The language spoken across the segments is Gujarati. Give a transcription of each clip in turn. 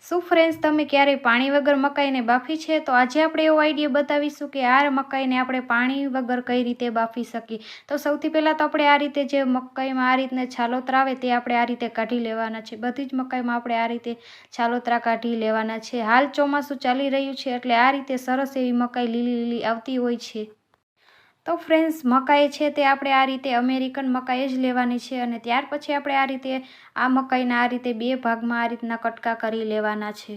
શું ફ્રેન્ડ્સ તમે ક્યારેય પાણી વગર મકાઈને બાફી છે? તો આજે આપણે એવો આઈડિયા બતાવીશું કે આ મકાઈને આપણે પાણી વગર કઈ રીતે બાફી શકીએ? તો સૌથી પહેલાં તો આપણે આ રીતે જે મકાઈમાં આ રીતને છાલોતરા આવે તે આપણે આ રીતે કાઢી લેવાના છે. બધી જ મકાઈમાં આપણે આ રીતે છાલોતરા કાઢી લેવાના છે. હાલ ચોમાસું ચાલી રહ્યું છે એટલે આ રીતે સરસ એવી મકાઈ લીલી લીલી આવતી હોય છે. તો ફ્રેન્ડ્સ મકાઈ છે તે આપણે આ રીતે અમેરિકન મકાઈ જ લેવાની છે અને ત્યાર પછી આપણે આ રીતે આ મકાઈના આ રીતે બે ભાગમાં આ રીતના કટકા કરી લેવાના છે.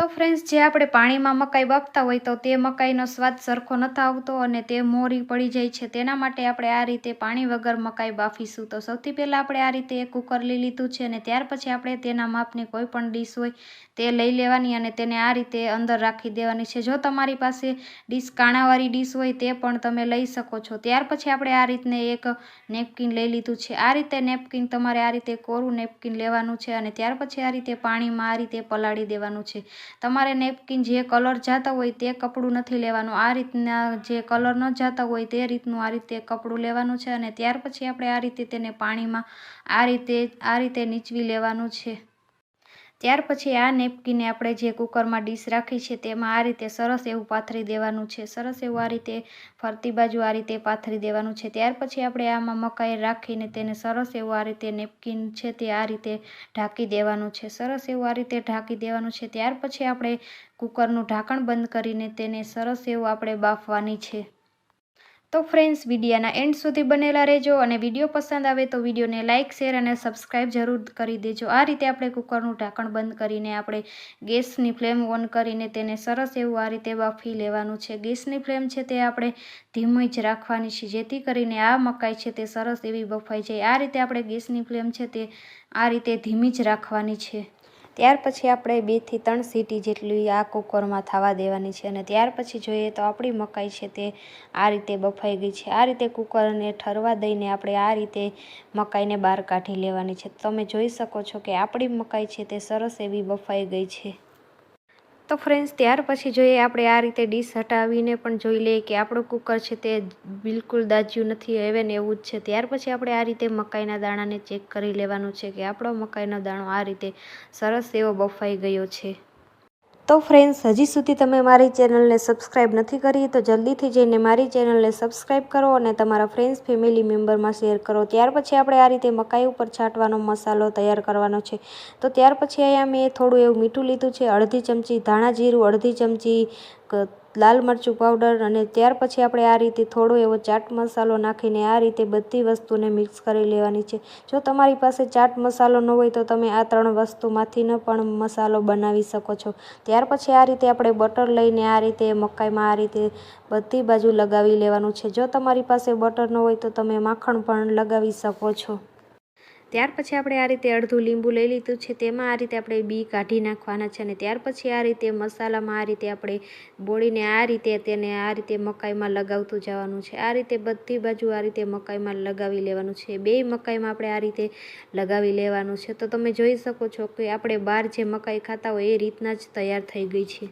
તો ફ્રેન્ડ્સ જે આપણે પાણીમાં મકાઈ બાફતા હોય તો તે મકાઈનો સ્વાદ સરખો નથી આવતો અને તે મોરી પડી જાય છે. તેના માટે આપણે આ રીતે પાણી વગર મકાઈ બાફીશું તો સૌથી પહેલાં આપણે આ રીતે એક કુકર લઈ લીધું છે અને ત્યાર પછી આપણે તેના માપની કોઈ પણ ડીશ હોય તે લઈ લેવાની અને તેને આ રીતે અંદર રાખી દેવાની છે. જો તમારી પાસે ડીશ કાણાવાળી ડીશ હોય તે પણ તમે લઈ શકો છો. ત્યાર પછી આપણે આ રીતને એક નેપકિન લઈ લીધું છે. આ રીતે નેપકિન તમારે આ રીતે કોરું નેપકિન લેવાનું છે અને ત્યાર પછી આ રીતે પાણીમાં આ રીતે પલાળી દેવાનું છે. તમારે નેપકિન જે કલર જાતા હોય તે કપડું નથી લેવાનું. આ રીતના જે કલર ન જાતા હોય તે રીતનું આ રીતે કપડું લેવાનું છે અને ત્યાર પછી આપણે આ રીતે તેને પાણીમાં આ રીતે આ રીતે નીચવી લેવાનું છે. ત્યાર પછી આ નેપકીને આપણે જે કુકરમાં ડીશ રાખી છે તેમાં આ રીતે સરસ એવું પાથરી દેવાનું છે. સરસ એવું આ રીતે ફરતી બાજુ આ રીતે પાથરી દેવાનું છે. ત્યાર પછી આપણે આમાં મકાઈ રાખીને તેને સરસ એવું આ રીતે નેપકીન છે તે આ રીતે ઢાંકી દેવાનું છે. સરસ એવું આ રીતે ઢાંકી દેવાનું છે. ત્યાર પછી આપણે કુકરનું ઢાંકણ બંધ કરીને તેને સરસ એવું આપણે બાફવાની છે. તો ફ્રેન્ડ્સ વિડીયાના એન્ડ સુધી બનેલા રહેજો અને વીડિયો પસંદ આવે તો વિડીયોને લાઇક શેર અને સબસ્ક્રાઈબ જરૂર કરી દેજો. આ રીતે આપણે કુકરનું ઢાંકણ બંધ કરીને આપણે ગેસની ફ્લેમ ઓન કરીને તેને સરસ એવું આ રીતે બાફી લેવાનું છે. ગેસની ફ્લેમ છે તે આપણે ધીમી જ રાખવાની છે, જેથી કરીને આ મકાઈ છે તે સરસ એવી બફાઈ જાય. આ રીતે આપણે ગેસની ફ્લેમ છે તે આ રીતે ધીમી જ રાખવાની છે. ત્યાર પછી આપણે બેથી ત્રણ સીટી જેટલી આ કુકરમાં થવા દેવાની છે અને ત્યાર પછી જોઈએ તો આપણી મકાઈ છે તે આ રીતે બફાઈ ગઈ છે. આ રીતે કુકરને ઠરવા દઈને આપણે આ રીતે મકાઈને બહાર કાઢી લેવાની છે. તમે જોઈ શકો છો કે આપણી મકાઈ છે તે સરસ એવી બફાઈ ગઈ છે. તો ફ્રેન્ડ્સ ત્યાર પછી જોઈએ આપણે આ રીતે ડીશ હટાવીને પણ જોઈ લઈએ કે આપણું કુકર છે તે બિલકુલ દાજ્યું નથી, હવે ને એવું જ છે. ત્યાર પછી આપણે આ રીતે મકાઈના દાણાને ચેક કરી લેવાનું છે કે આપણો મકાઈનો દાણો આ રીતે સરસ એવો બફાઈ ગયો છે. તો ફ્રેન્ડ્સ હજી સુધી તમે મારી ચેનલને સબસ્ક્રાઈબ નથી કરી તો જલ્દીથી જઈને મારી ચેનલને સબસ્ક્રાઈબ કરો અને તમારા ફ્રેન્ડ્સ ફેમિલી મેમ્બરમાં શેર કરો. ત્યાર પછી આપણે આ રીતે મકાઈ ઉપર છાંટવાનો મસાલો તૈયાર કરવાનો છે. તો ત્યાર પછી અહીંયા મેં થોડું એવું મીઠું લીધું છે, અડધી ચમચી ધાણા જીરું, અડધી ચમચી લાલ મરચું પાવડર અને ત્યાર પછી આપણે આ રીતે થોડો એવો ચાટ મસાલો નાખીને આ રીતે બધી વસ્તુને મિક્સ કરી લેવાની છે. જો તમારી પાસે ચાટ મસાલો ન હોય તો તમે આ ત્રણ વસ્તુમાંથીનો પણ મસાલો બનાવી શકો છો. ત્યાર પછી આ રીતે આપણે બટર લઈને આ રીતે મકાઈમાં આ રીતે બધી બાજુ લગાવી લેવાનું છે. જો તમારી પાસે બટર ન હોય તો તમે માખણ પણ લગાવી શકો છો. ત્યાર પછી આપણે આ રીતે અડધું લીંબુ લઈ લીધું છે, તેમાં આ રીતે આપણે બી કાઢી નાખવાના છે અને ત્યાર પછી આ રીતે મસાલામાં આ રીતે આપણે બોળીને આ રીતે તેને આ રીતે મકાઈમાં લગાવતું જવાનું છે. આ રીતે બધી બાજુ આ રીતે મકાઈમાં લગાવી લેવાનું છે. બે મકાઈમાં આપણે આ રીતે લગાવી લેવાનું છે. તો તમે જોઈ શકો છો કે આપણે બહાર જે મકાઈ ખાતા હોય એ રીતના જ તૈયાર થઈ ગઈ છે.